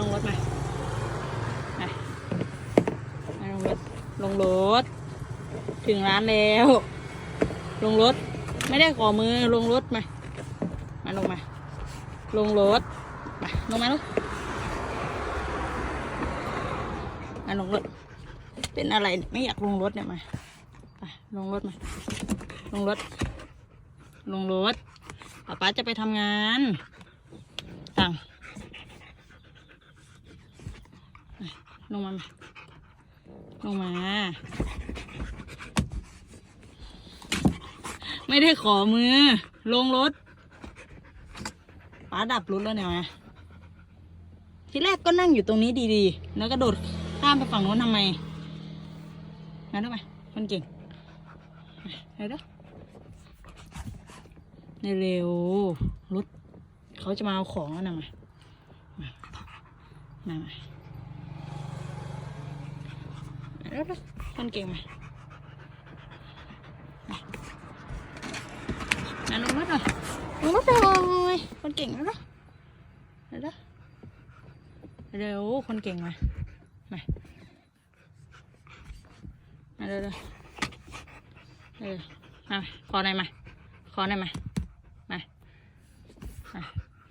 ลงรถมาไปลงรถ ลงรถ ถึงร้านแล้ว ลงรถ ไม่ได้ขอมือ ลงรถมา มาลงมา ลงรถไปลงมาลูกมาลงรถ เป็นอะไรไม่อยากลงรถเนี่ยมาไปลงรถมา ลงรถ ลงรถป๊าปจะไปทำงานตังไป ลงมามาลงมา ไม่ได้ขอมือ ลงรถป๊าดับรถแล้วเนี่ยมทีแรกก็นั่งอยู่ตรงนี้ดีๆ แล้วก็โดดข้ามไปฝั่งโน้นทำไมมาด้วยไหมคนเก่งไปเด้อเร็วรถเขาจะมาเอาของแล้วนะมามามา มาเร็วๆคนเก่งมามามาลงรถหน่อยลงรถหน่อยคนเก่งแล้วเด้อเร็วเร็วคนเก่งมามามาเร็วๆเออมาขอหน่อยมาขอหน่อยมามามา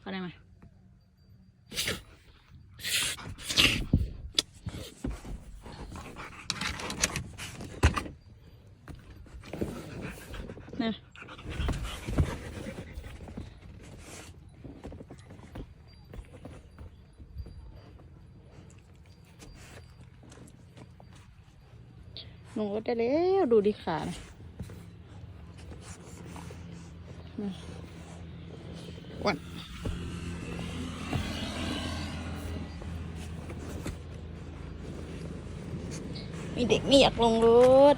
ขอหน่อยมามา ลงรถได้แล้วดูดิขานะมาอ้วันมีเด็กไม่อยากลงรถ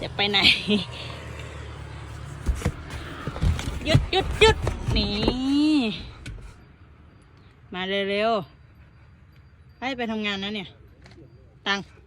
จะไปไหนหยุดหยุดหยุดนี่ มาเร็วๆให้ไปทำงานนะเนี่ย ตังอื